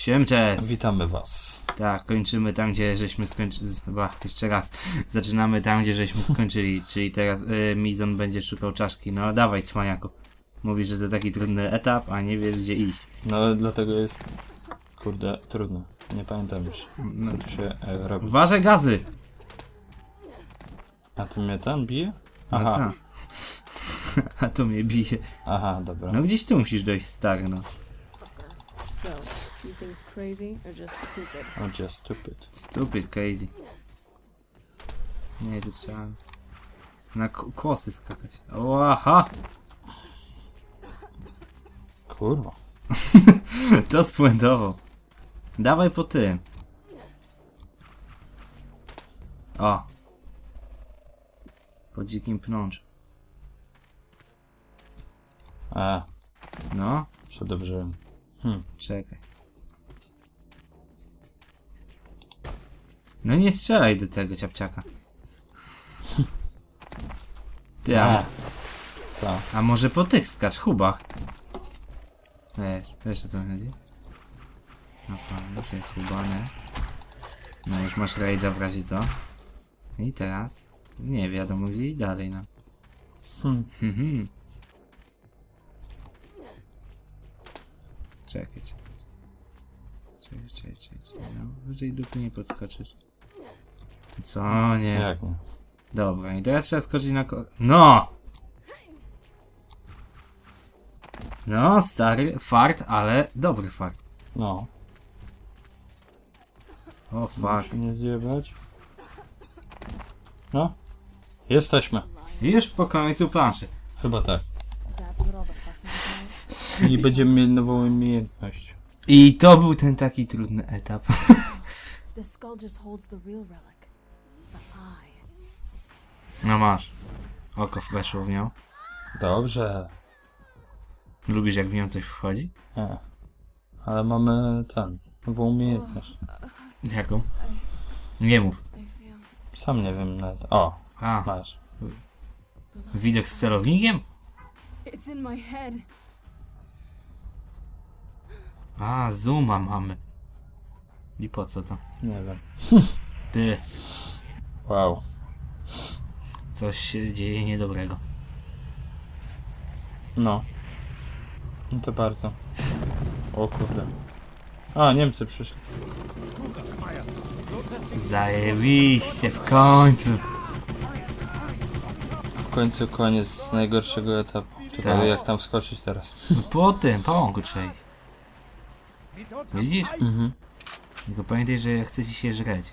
Siemczes! Witamy was. Tak, kończymy tam, gdzie żeśmy skończyli. Chyba jeszcze raz. Zaczynamy tam, gdzie żeśmy skończyli. Czyli teraz y, Mizon będzie szukał czaszki. No dawaj, cwaniaku. Mówisz, że to taki trudny etap, a nie wiesz, gdzie iść. No ale dlatego jest. Kurde, trudno. Nie pamiętam już. Co tu się e, robi. Uważaj gazy! A ty mnie tam bije? No Aha, tak. A to mnie bije. aha, dobra. No gdzieś tu musisz dojść, stary, no. So, you think's crazy or just stupid? I'm just stupid. Stupid, crazy. Nie, tu trzeba na kłosy skakać. Oha! Kurwa. To spuentował. Dawaj po tym. O. Po dzikim pnączu. A, No, przedobrzyłem. czekaj. No nie strzelaj do tego ciapciaka. Ty, a. Co? a może po tych skacz, hubach? Wiesz, wiesz o co chodzi? No pan, się hubane. No już masz rage'a w razie co? I teraz nie wiadomo gdzie iść dalej, no. Hmm. Mhm. Czekaj, czekaj. Czekaj, czekaj, czekaj. No, wyżej dupy nie podskoczysz. Co? Nie. Jak nie? Dobra, i teraz trzeba skoczyć na ko... No! No, stary, fart, ale dobry fart. No. O, fuck. Muszę nie zjebać. No. Jesteśmy. Już po końcu planszy. Chyba tak. That's what all the fuss is about? I będziemy mieli nową umiejętność. I to był ten taki trudny etap. The skull just holds the real relic. The eye. No masz. Oko weszło w nią. Dobrze. Lubisz jak w nią coś wchodzi? Nie. Ale mamy ten. Nową umiejętność. Jaką? Nie mów. I feel Sam nie wiem nawet. O, A, masz. widok z celownikiem? it's in my head. A, zooma mamy. I po co to? Nie wiem. Ty, Wow. coś się dzieje niedobrego. No. No to bardzo. O kurde. A, Niemcy przyszli. Zajebiście, w końcu. W końcu koniec najgorszego etapu. Tylko Tak. jak tam wskoczyć teraz? No po tym, po łąku. Widzisz? Mhm. Tylko pamiętaj, że ja chcę ci się żreć.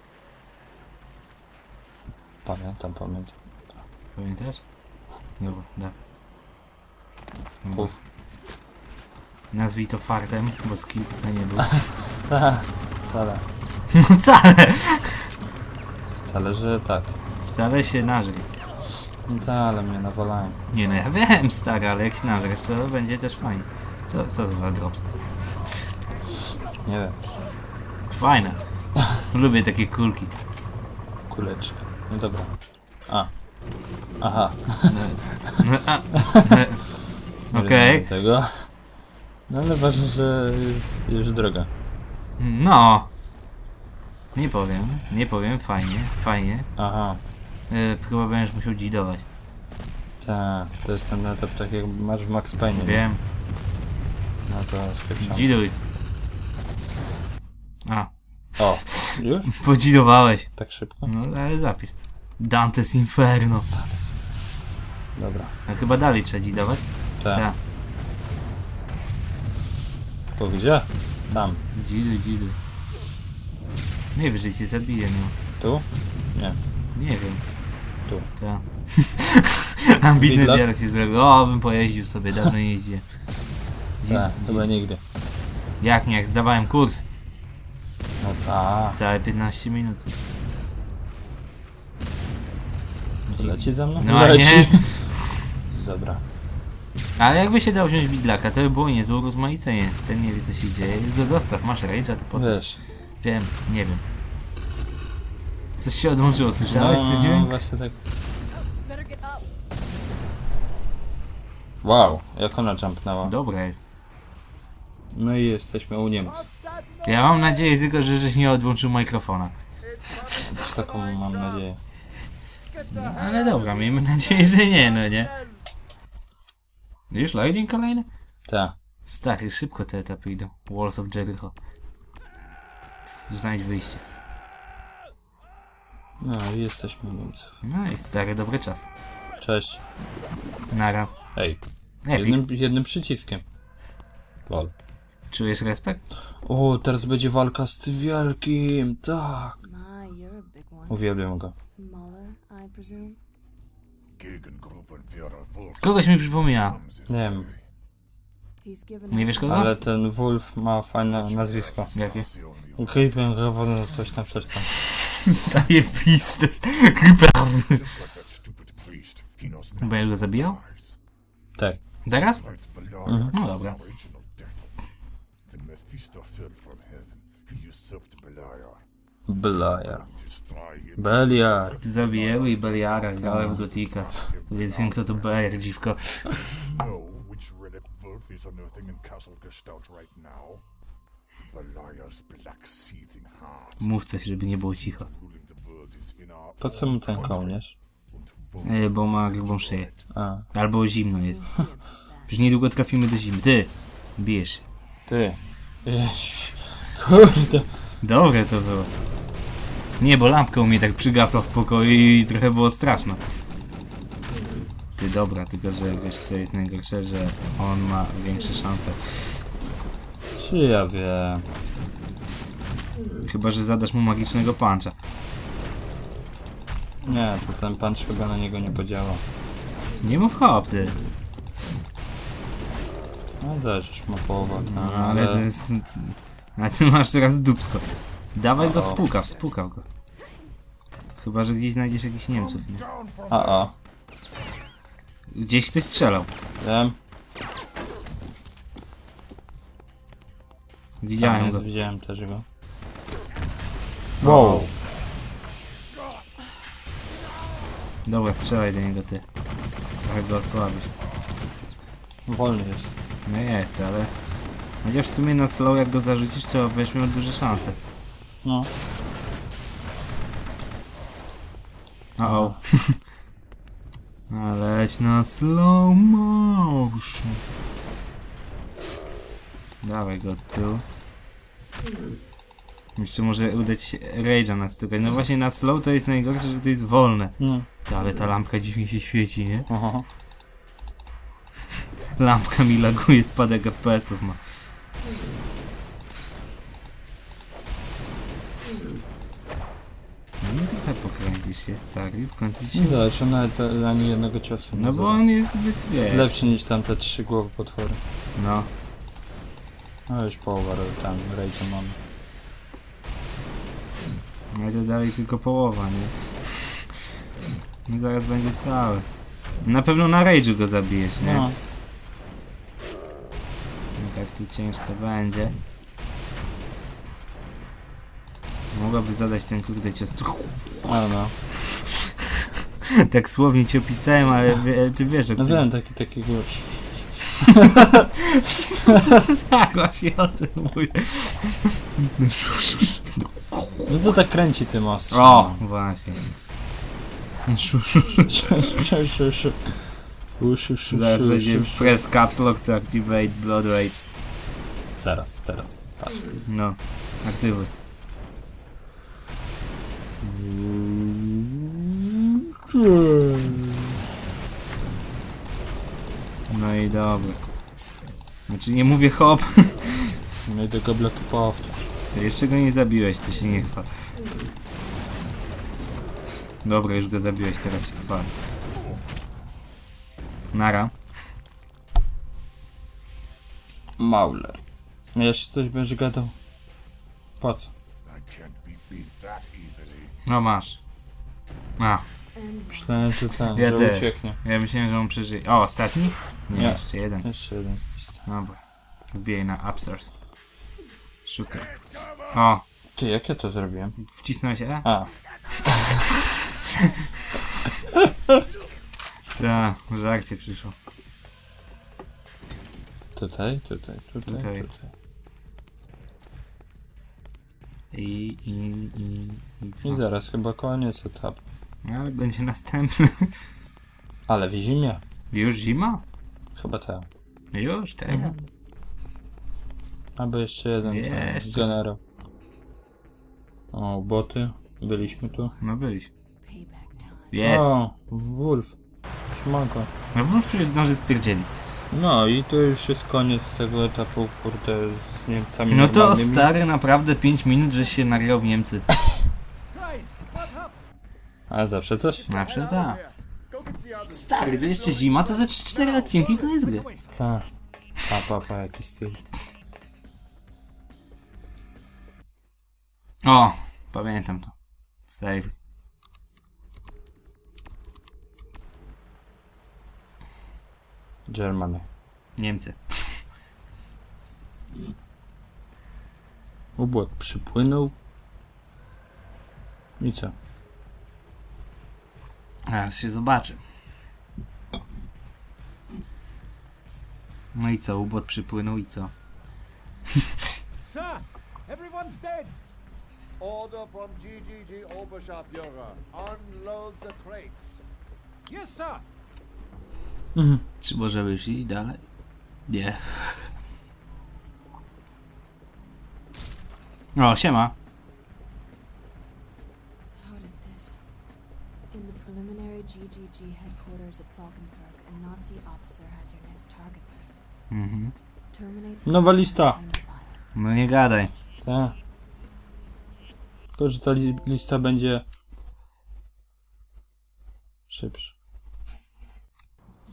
Pamiętam, pamiętam. Pamiętasz? Dobra, da. Dobra. Uf. Nazwij to fartem, bo skill tutaj nie był. Wcale. No wcale! Wcale, że tak. Wcale się nażri. Wcale mnie nawalają. Nie no, ja wiem stary, ale jak się nażresz, to będzie też fajnie. Co, co za drops? Nie wiem. Fajne. Lubię takie kulki. Kuleczka. No dobra. A. Aha. No, no, a, Okej. rozumiem tego. No ale ważne, że jest już droga. No. Nie powiem, nie powiem, fajnie, fajnie. Aha. Yy, chyba będziesz musiał dzidować. Tak, to jest ten etap tak jak masz w Max Payne. Wiem, No to spieprzam. dziduj. A, O, już? podzidowałeś. Tak szybko? No, ale zapisz. Dante's Inferno. Dobra. A chyba dalej trzeba dzidować? Tak. Tak. To gdzie? Tam. Dziduj, dziduj. Nie wiem, że cię zabiję, no. Tu? Nie. Nie wiem. Tu. Tak. Ambitny Widlak? dialog się zrobił. O, bym pojeździł sobie, dawno nie jeździłem. Dzi- Tak, chyba nigdy. Jak nie, jak zdawałem kurs. No tak. Całe 15 minut. Leci ze mną? No Leci. nie. Dobra. Ale jakby się dał wziąć widlaka, to by było niezłe urozmaicenie. Ten nie wie co się dzieje. Go zostaw, masz rage'a, to po co? Wiesz. Wiem, nie wiem. Coś się odłączyło, słyszałeś ten no, dźwięk? właśnie tak. Wow, jak ona jumpnęła. Dobra jest. No i jesteśmy u Niemców. Ja mam nadzieję tylko, że żeś nie odłączył mikrofona. Też taką mam nadzieję. Ale dobra, miejmy nadzieję, że nie, no nie? Już loading kolejny? Tak. Stary, szybko te etapy idą. Walls of Jericho. Znajdź wyjście. No i jesteśmy Niemców. No i stary, dobry czas. Cześć. Nara. Ej, Epic. jednym, jednym przyciskiem. Lol. Czujesz respekt? O, teraz będzie walka z tym wielkim. Tak. My, you're a big one. Uwielbiam go. Muller, I presume. Kogoś mi przypomina. Nie wiem, He's given Nie wiesz kogo? ale ten Wolf ma fajne nazwisko. Jakie? Creeper, Revolver, coś tam, coś tam. Zajebiste. Będziesz go zabijał? Tak. Teraz? No dobra. Beliar. Beliar. Ty zabijemy i Beliara, grałem w Gotika. Więc wiem kto to Beliar, dziwko. know which relic wolf is unearthing in Castle Gestalt right now? Beliar's black seething heart. Mów coś, żeby nie było cicho. Po co mu ten kołnierz? E, bo ma grubą szyję. A, Albo zimno jest. Już niedługo trafimy do zimy. Ty! Bijesz się. ty. Kurde. Dobre to było. Nie, bo lampka u mnie tak przygasła w pokoju i trochę było straszno. Ty dobra, tylko że wiesz co jest najgorsze, że on ma większe szanse. Czy ja wiem? Chyba, że zadasz mu magicznego puncha. Nie, to ten punch chyba na niego nie podziała. Nie mów hop, ty. No zależysz, ma połowę. No, No, ale to jest... A ty masz teraz dupsko. Dawaj go O. spukaw, spukał go. Chyba, że gdzieś znajdziesz jakichś Niemców, nie? A, a. Gdzieś ktoś strzelał. Wiem. Widziałem go. Widziałem też go. Wow. Dobra, strzelaj do niego ty. Trochę go osłabisz. Wolny jest. No jest, ale... Chociaż w sumie na slow jak go zarzucisz, to będziesz miał duże szanse. No. O o. Leć na slow motion. Dawaj go tu. Jeszcze może uda ci się rage'a nastukać. No właśnie na slow to jest najgorsze, że to jest wolne. No. Ale ta lampka dziwnie się świeci, nie? Aha. Lampka mi laguje, spadek FPS-ów ma. No trochę pokręcisz się, stary, w końcu ci... Nie zależy, nawet e, ani jednego ciosu nie No bo on jest zbyt, wiesz... Lepszy niż tamte trzy głowy potwory. No. No już połowa tam rage mamy. Ale to dalej tylko połowa, nie? No zaraz będzie cały. Na pewno na rage'u go zabijesz, nie? No. No tak tu ciężko będzie. Mogłaby zadać ten kurde cios. Ale no. tak słownie ci opisałem, ale wie, ty wiesz o No wiem, taki, takiego... Tak, właśnie o tym mówię. No co tak kręci tym ostrzem? O, właśnie. Zaraz będzie press caps lock to activate blood rage. Zaraz, teraz. Patrz. No, aktywuj. No i dobra. Znaczy nie mówię hop, No i tego bloku powtórz. to jeszcze go nie zabiłeś, to się nie chwal. Dobra, już go zabiłeś, teraz się chwal. Nara. Mauler. No jeszcze coś będziesz gadał? Po co? No masz. A, Myślałem, że ten, Ja że też. ucieknie. ja myślałem, że on przeżyje. O, ostatni? Nie, Nie. jeszcze jeden. Jeszcze jeden z list. Dobra. Wbijaj na upstairs. Szukaj. O, Ty, jak ja to zrobiłem? wcisnąłeś E? A, Ta, żarcie przyszło. tutaj, tutaj, tutaj, Tutaj. tutaj. I, i, i, i co? I zaraz chyba koniec etapu. Ale będzie następny. Ale w zimie. Już zima? Chyba tak. Już, teraz. Mhm. Albo jeszcze jeden Jeszcze. generał. O, boty. Byliśmy tu. No byliś. Payback time. Jest. O, Wolf. Siemanko. No wróć przecież zdąży spierdzielić. No i to już jest koniec tego etapu, kurde, z Niemcami No to normalnymi. stary, naprawdę 5 minut, że się nagrał w Niemcy. A zawsze coś? Zawsze tak. Stary, to jeszcze zima, to za 4 odcinki koniec gry. Tak. Pa, pa, pa, jaki styl. O, pamiętam to. Save. Germany. Niemcy. Ubłok przypłynął. I co? Aż się zobaczy. No i co, ubot przypłynął i co? Sir, everyone's dead. Order from GGG. Unload the crates. Yes, sir. Czy możemy już iść dalej? Nie. O, siema. How did this? In the preliminary GGG headquarters at Falkenberg, a Nazi officer has your next target list. Mhm. Terminate. Nowa lista. and. No nie gadaj. Tak. Tylko, że ta li lista będzie szybsza.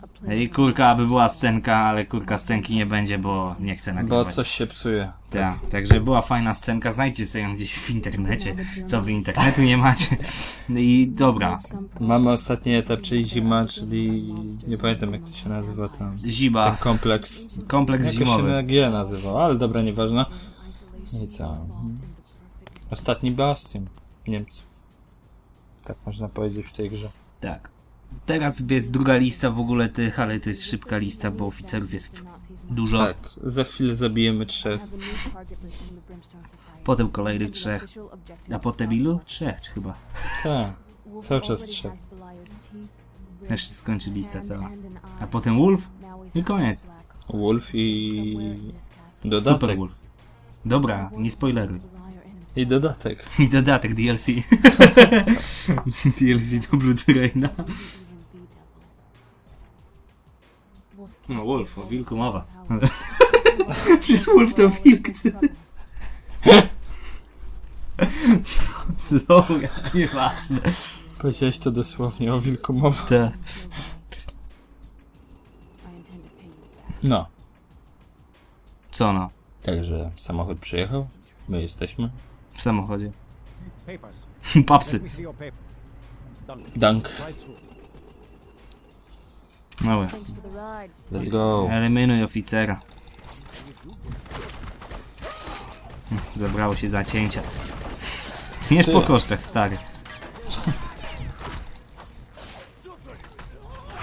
For kurka, aby była scenka, ale kurka scenki nie będzie, bo nie chcę Bo nagrywać. coś się psuje. Tak, także była fajna scenka, znajdźcie sobie ją gdzieś w internecie. Co wy internetu nie macie? No I dobra, Mamy ostatni etap, czyli zima, czyli nie pamiętam jak to się nazywa tam. Ten Ziba, kompleks. kompleks Jakoś się zimowy. na G nazywał, ale dobra, nieważne. I co? Ostatni bastion Niemców. Tak można powiedzieć w tej grze. Tak. Teraz jest druga lista w ogóle tych, ale to jest szybka lista, bo oficerów jest dużo. Tak, za chwilę zabijemy trzech. Potem kolejnych trzech. A potem ilu? Trzech czy chyba. Tak, cały czas trzech. Się skończy lista cała. A potem Wolf i koniec. Wolf i Super dodatek. Wolf. Dobra, nie spoileruj. I dodatek. I dodatek DLC. DLC do Blood Raina. No Wolf, o wilku mowa. Przecież Wolf to wilk. Dobra, nieważne. Powiedziałeś to dosłownie o wilku mowa. Tak. No, Co no? także samochód przyjechał. My jesteśmy. W samochodzie. Papers. Papsy. Dank. Małe. Let's go. Eliminuj oficera. Zabrało się zacięcia. Tniesz po kosztach, stary.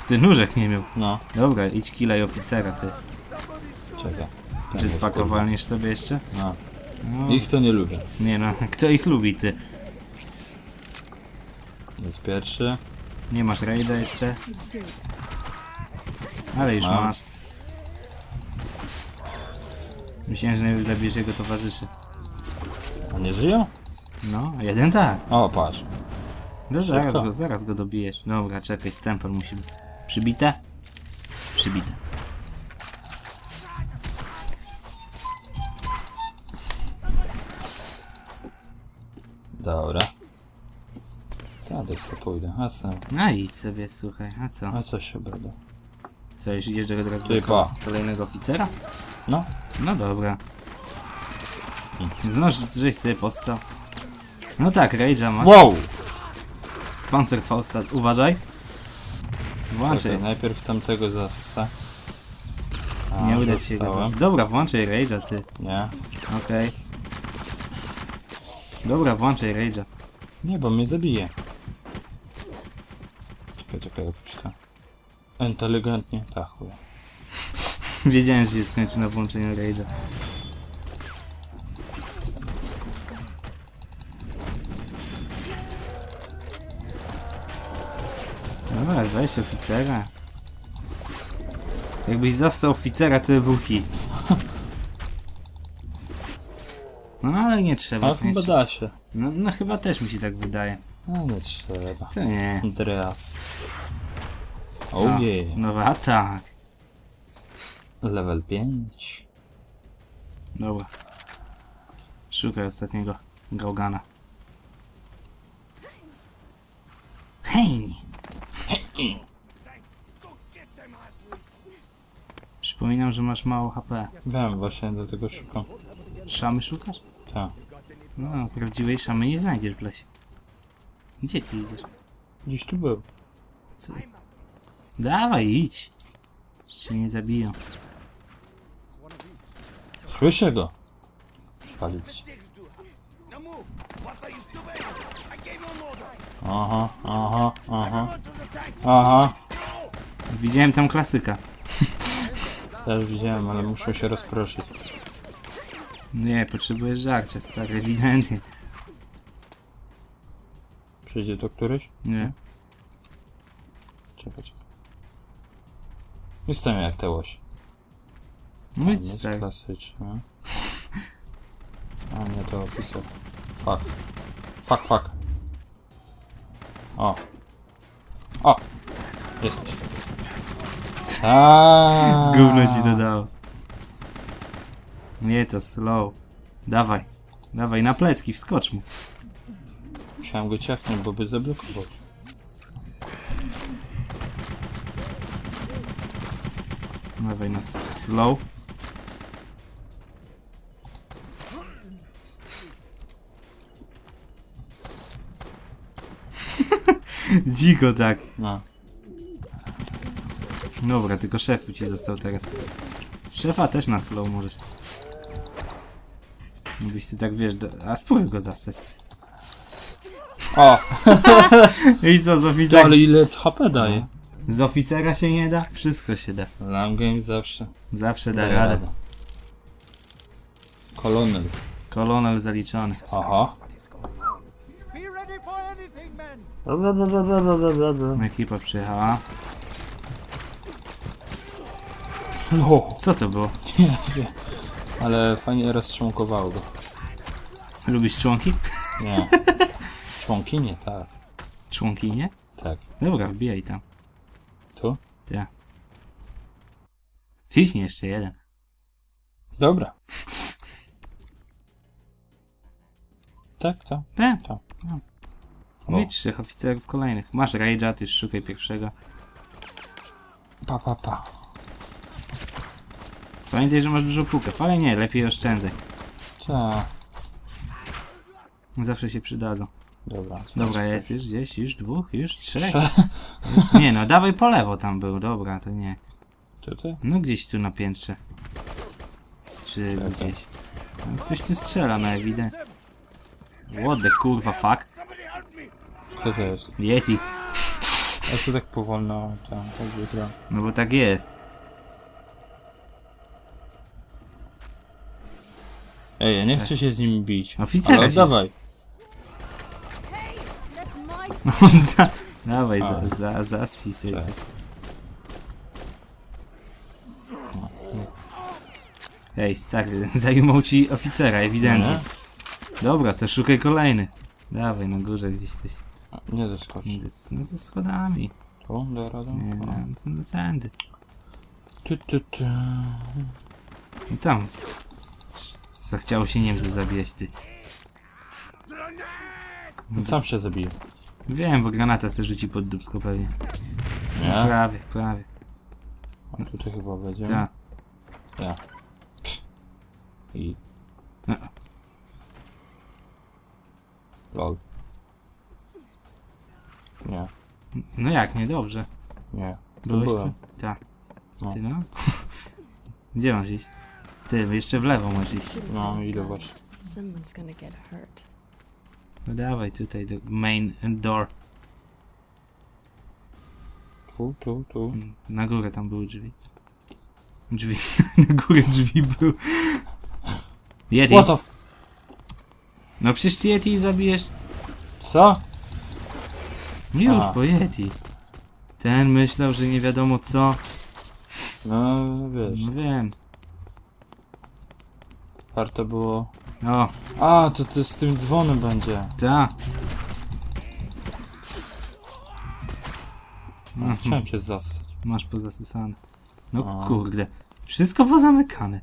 Ty nóżek nie miał. No, Dobra, idź kilaj oficera, ty. czekaj. Czy pakowalniesz sobie jeszcze? No. No, Ich to nie lubię. nie no, kto ich lubi, ty? Jest pierwszy. Nie masz rajda jeszcze? Ale już Mam. masz. Myślałem, że najpierw zabijesz jego towarzyszy. A nie żyją? No, jeden tak. O, patrz. No zaraz Szybko. go, zaraz go dobijesz. Dobra, czekaj, stempel musi być. Przybite? Przybite. Dobra. Tadek se pójdę. A sam. No idź sobie, słuchaj, a co? A co się będę? Co, już idziesz do teraz do kolejnego oficera? No. No dobra. Znasz, żeś sobie postał. No tak, Rage'a masz. Wow! Sponsor Faustat, uważaj. Włączaj. Czekaj, najpierw tamtego zassa. A, Nie uda ci się go. zassałem. Dobra, włączaj Rage'a, ty. Nie. Okej. Dobra, włączaj Rage'a. Nie, bo mnie zabije. Czekaj, czekaj, to. Inteligentnie, tak chuj. Wiedziałem, że się skończy na włączeniu Rage'a. Dobra, weź oficera. Jakbyś zastał oficera, to by był hit. No ale nie trzeba. A chyba da się. No, no chyba też mi się tak wydaje. No nie trzeba. To nie. Dres. Oh No, yeah. Nowy atak. Level 5. Dobra. Szukaj ostatniego gałgana. Hej! Przypominam, że masz mało HP. Wiem, właśnie do tego szukam. Szamy szukasz? Tak. No, prawdziwej szamy nie znajdziesz w lesie. Gdzie ty idziesz? Gdzieś tu był. Co? Dawaj, idź. Cię nie zabiją. Słyszę go. Palić. Aha, aha, aha. Aha. Widziałem tam klasyka. Ja już widziałem, ale muszę się rozproszyć. Nie, potrzebujesz żarcia, stary, ewidentnie. Przyjdzie to któryś? Nie. Czekaj, czekaj. Jestem jak te łoś. No Tam jest stary. klasyczne. A nie, to oficer. Fuck. Fuck, fuck. O. O! Jesteś. Aaaa. Gówno ci to dało. Nie, to slow. Dawaj. Dawaj, na plecki, wskocz mu. Musiałem go ciachnąć, bo by zablokował. Dawaj na slow. Dziko tak. No. Dobra, tylko szefu ci został teraz. Szefa też na slow możesz. Gdybyś ty tak wiesz, do... a spróbuj go zastać. O! I co, z To, oficera? ale ile HP daje? Z oficera się nie da? Wszystko się da. Lam Game zawsze Zawsze da radę. Kolonel. Kolonel zaliczony. Aha. Ekipa przyjechała. No. Co to było? Ale fajnie roztrząkowało go. Lubisz członki? Nie. Członki nie, tak. Członki nie? Tak. Dobra, wbijaj tam. Tu? Ja. Ciśnij jeszcze jeden. Dobra. Tak, tak. Tak. Tak. No. O. Mieć trzech oficerów kolejnych. Masz Rage'a, ty już szukaj pierwszego. Pa, pa, pa. Pamiętaj, że masz dużo pukew, ale nie, lepiej oszczędzaj. Tak. Zawsze się przydadzą. Dobra. Dobra, jest już gdzieś, już dwóch, już trzech. Trze- nie no, dawaj po lewo tam był, dobra, to nie. Tutaj? No gdzieś tu na piętrze. Czy Czekaj. gdzieś. No, ktoś tu strzela na ewident. What the kurwa fuck? Co to jest? Yeti. Ja to tak powolno, tam, tak wygra. No bo tak jest. Ej, ja nie chcę się z nim bić. Oficera Ale się- oddawaj. That's my Da- Dawaj, za, za, za sobie. Tak. Ej, stary, zajmą ci oficera, ewidentnie. Nie? Dobra, to szukaj kolejny. Dawaj, na górze gdzieś coś. Nie doskocz. No to schodami. Tu, da radę? Nie, no, to no tędy. Tu, tu, tu. No tam. Co chciało się Niemców zabijać, ty. Sam się zabiję. Wiem, bo granata se rzuci pod dubsko pewnie. Nie? Prawie, prawie. A tutaj chyba wejdziemy. Tak. Ja. I... No. Lol. Nie, No jak, nie, dobrze. nie. Tu Byłeś byłem. tu? Tak. No. Ty no? Gdzie masz iść? Ty, jeszcze w lewo masz iść. No, idę właśnie. Someone's gonna get hurt. No dawaj tutaj do main door. Tu, tu, tu. Na górę tam były drzwi. Drzwi. Na górę drzwi był. Yeti. What the f... No przecież ty Yeti zabijesz. Co? Już A. po Yeti. Ten myślał, że nie wiadomo co. No, wiesz, No wiem. warto było... O, A, to, to z tym dzwonem będzie. ta. No, Mhm. chciałem cię zasać. Masz pozasysane. No A. kurde. Wszystko pozamykane.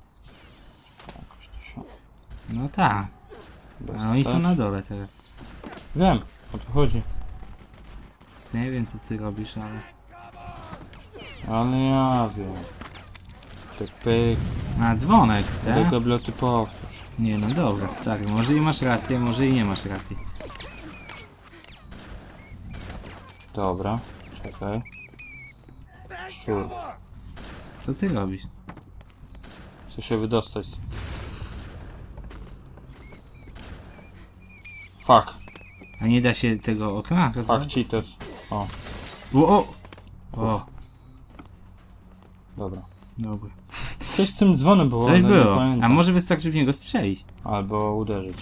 Jakoś to się... No tak. A oni są dostać. na dole teraz. Wiem, o to chodzi. Nie wiem co ty robisz, ale... Ale ja wiem. Tak pyk, A, dzwonek, do tak? gabloty powtórz. Nie no dobra, stary. Może i masz rację, może i nie masz racji. Dobra, czekaj. Szczur. Co ty robisz? Chcę się wydostać. Fuck, A nie da się tego okna fuck rozwalić? cheaters. O, O, o! O, dobra. dobra. Coś z tym dzwonem było, Coś ale nie było. pamiętam. A może wystarczy w niego strzelić? Albo uderzyć.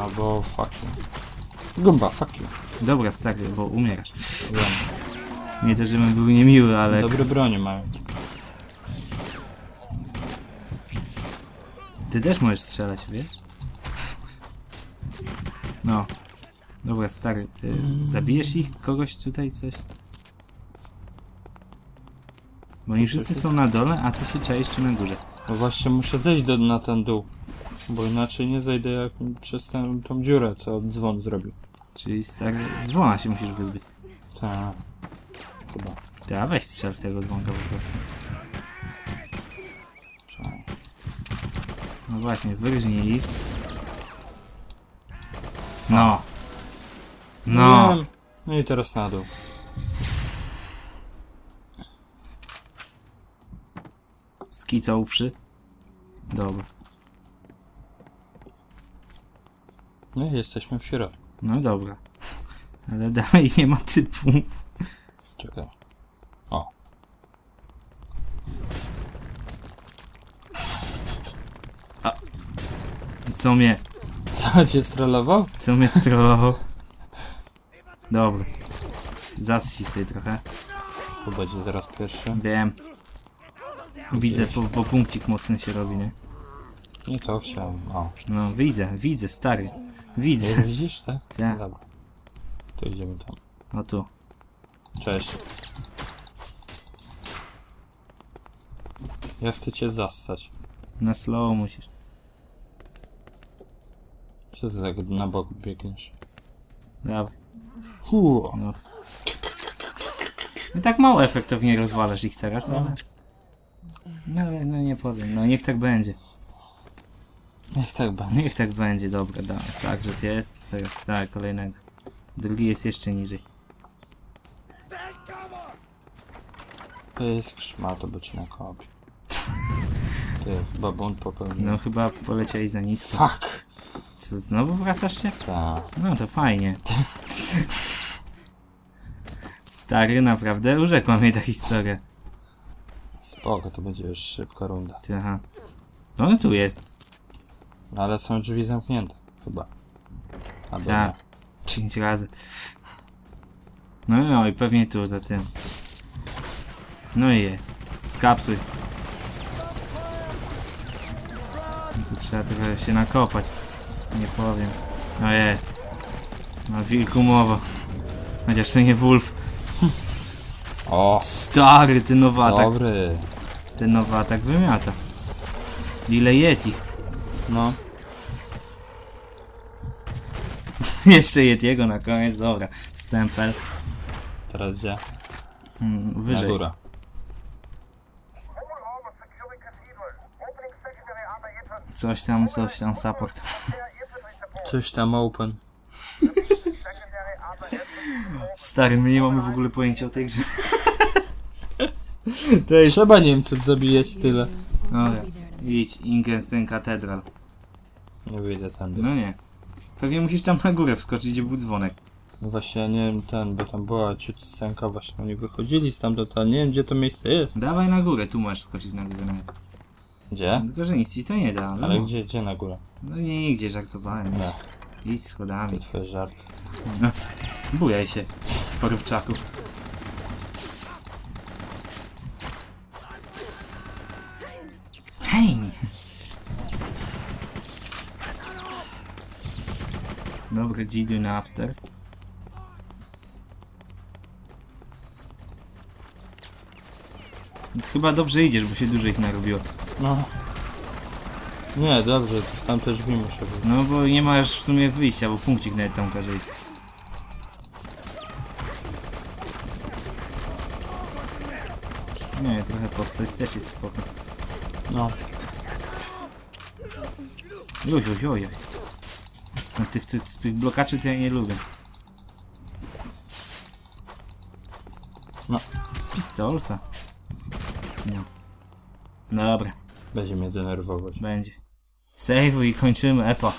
Albo fuck you. Gumba, fuck you. Dobra, stary, bo umierasz. Wiem. Nie to, żebym był niemiły, ale... Dobre bronie mają. Ty też możesz strzelać, wiesz? No. Dobra, stary. Y, zabijesz ich? Kogoś tutaj coś? Bo oni wszyscy są na dole, a ty się czaisz tu na górze. No właśnie muszę zejść do, na ten dół. Bo inaczej nie zejdę jak przez tę, tą dziurę, co dzwon zrobił. Czyli stary, dzwona się musisz wyzbyć. Tak. Chyba. Ty, a weź strzel w tego dzwonka po prostu. Czekaj. No właśnie, wyrżnij ich. No. No. No i teraz na dół. Skicowszy. Dobra. No i jesteśmy w środku. No dobra. Ale dalej nie ma typu. Czekaj. O. Co mnie, Co cię strollował? co mnie strollował? Dobra. Zasij sobie trochę. To będzie teraz pierwszy. Wiem. Widzę, bo, bo punkcik mocny się robi, nie? Nie to chciałem. O. No widzę, widzę, stary. Widzę. Widzisz, tak? Tak. Dobra. To idziemy tam. No tu. Cześć. Ja chcę cię zassać. Na slow musisz. Co ty tak na bok biegniesz? Dobra. Hu. No. I tak mało efektownie rozwalasz ich teraz, ale... No, no nie powiem, no niech tak będzie. Niech tak będzie. Niech tak będzie, dobra, da. Tak, że to jest. Teraz, tak, kolejnego. Drugi jest jeszcze niżej. To jest krzmato, bo cię nakopi. Ty, chyba bunt popełnił. No chyba polecieli za nisko. Fuck! Co, znowu wracasz się? Ta. No to fajnie. Stary, naprawdę urzekła mnie ta historia. Spoko, to będzie już szybka runda. Ty, aha. No tu jest. No ale są drzwi zamknięte. Chyba. Albo Tak. nie. Pięć razy. No, no i pewnie tu za tym. No i jest. Skapsuj. No tu trzeba trochę się nakopać. Nie powiem. No jest. No wilku mowa. Chociaż to nie Wolf. O! Stary, ty nowatak. Dobry. Ten nowatak wymiata. Ile. No. Jeszcze Yetiego na koniec, dobra. Stempel. Teraz gdzie? Mm, Na wyżej. górę. Coś tam, coś tam, support. Coś tam open. Stary, my nie mamy w ogóle pojęcia o tej grze. to jest... Trzeba Niemców zabijać tyle. Dobra, idź, Ingensen Katedral. Nie wyjdę tędy. No nie. Pewnie musisz tam na górę wskoczyć, gdzie był dzwonek. No właśnie ja nie wiem ten, bo tam była ciut scenka właśnie oni wychodzili stamtąd, ale nie wiem gdzie to miejsce jest. Dawaj na górę, tu możesz skoczyć na górę. No. Gdzie? Tylko, że nic ci to nie da. Ale no. gdzie, gdzie na górę? No nie, nigdzie żartowałem. Nie, Idź schodami. to twoje żarty. Bujaj się, porówczaku. Hej! Dobra, Gidu na upstairs. Chyba dobrze idziesz, bo się dużo ich narobiło. No. Nie, dobrze, to tam też drzwi muszę. No bo nie masz w sumie wyjścia, bo punkcik nawet tam każe iść. Nie, trochę postać też jest spoko. No. Oj. oj. No, tych, tych, tych blokaczy to ja nie lubię. No. Z pistolca. No. Dobra, Będzie mnie denerwować. będzie. Save i kończymy epo.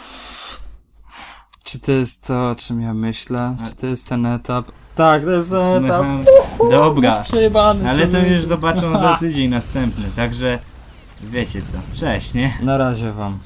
Czy to jest to, o czym ja myślę? Czy to jest ten etap? Tak, to jest ten etap. Dobra, Przejebany. ale to człowieku. już zobaczą za tydzień następny, także wiecie co. Cześć, nie? Na razie wam.